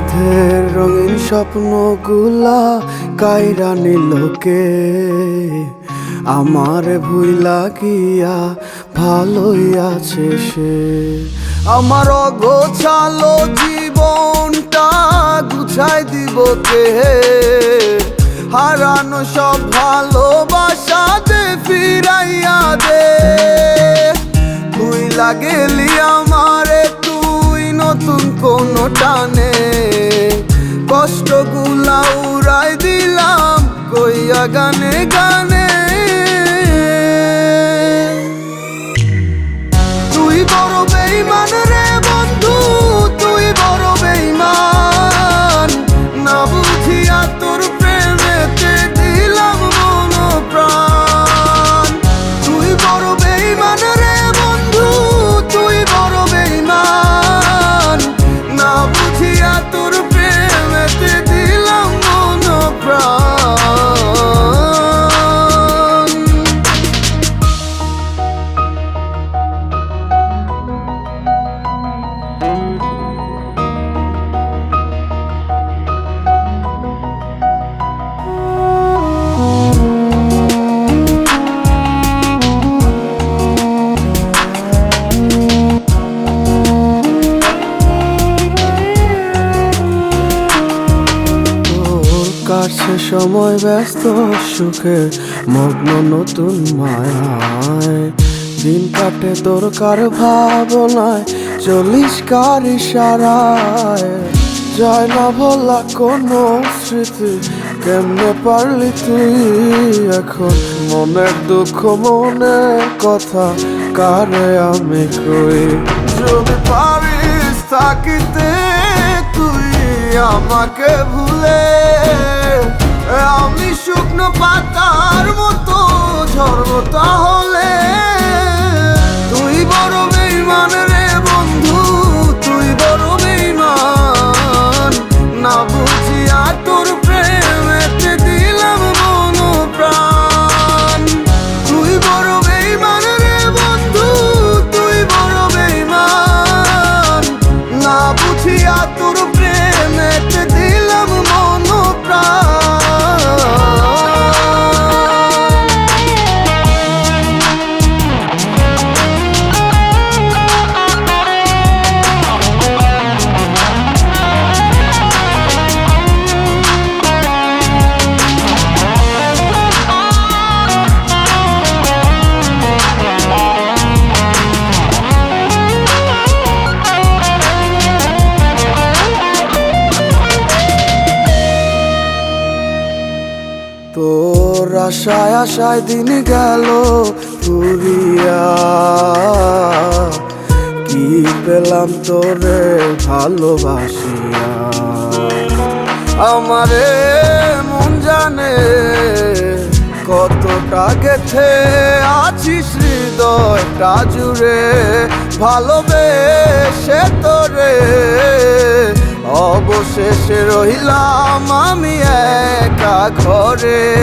সাধের রঙিন স্বপ্নগুলা কাইরা নিলোকে আমার ভুই লাগিয়া ভালোই আছে সে। আমার অগোছালো জীবনটা গুছাই দিব কে? হারানো সব ভালোবাসা দে ফিরাইয়া দে। তুই লাগেলি আমারে, তুই নতুন কোনো টানে কষ্টগুলা উড়াই দিলাম কইয়া গানে গানে কাছে সময় ব্যস্ত, সুখে মগ্ন নতুন মায়ায়। দিন কাটে তোর কার ভাবনায়, চল্লিশ কার ইশারায় যায় না বলা কোনো স্মৃতি, কেমনে পারলি তুই? এখন মনের দুঃখ মনের কথা, কারে আমি কই? যদি পারিস থাকিতে তুই আমাকে ভুলে পাতার মতো ঝরব তাহলে তোর আশায় আশায় দিন গেল কি পেলাম তোরে ভালোবাসিয়া? আমারে মন জানে কতটা গেছে আছিস হৃদয়টা জুড়ে, ভালোবেসে তোরে। অবশেষে রহিলাম আমি একা ঘরে।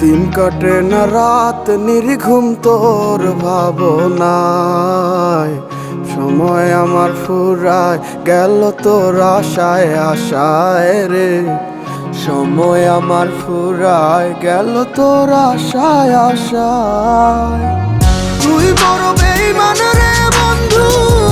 দিন কাটে না রাত, নির্ঘুম তোর ভাবনায়। সময় আমার ফুরায়, গেল তোর আশায় আশায় রে। সময় আমার ফুরায়, গেল তোর আশায় আশায়। তুই বড় বেইমান রে বন্ধু।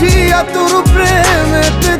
ভুল বুঝিয়া তোর প্রেমেতে দিলাম মন প্রাণ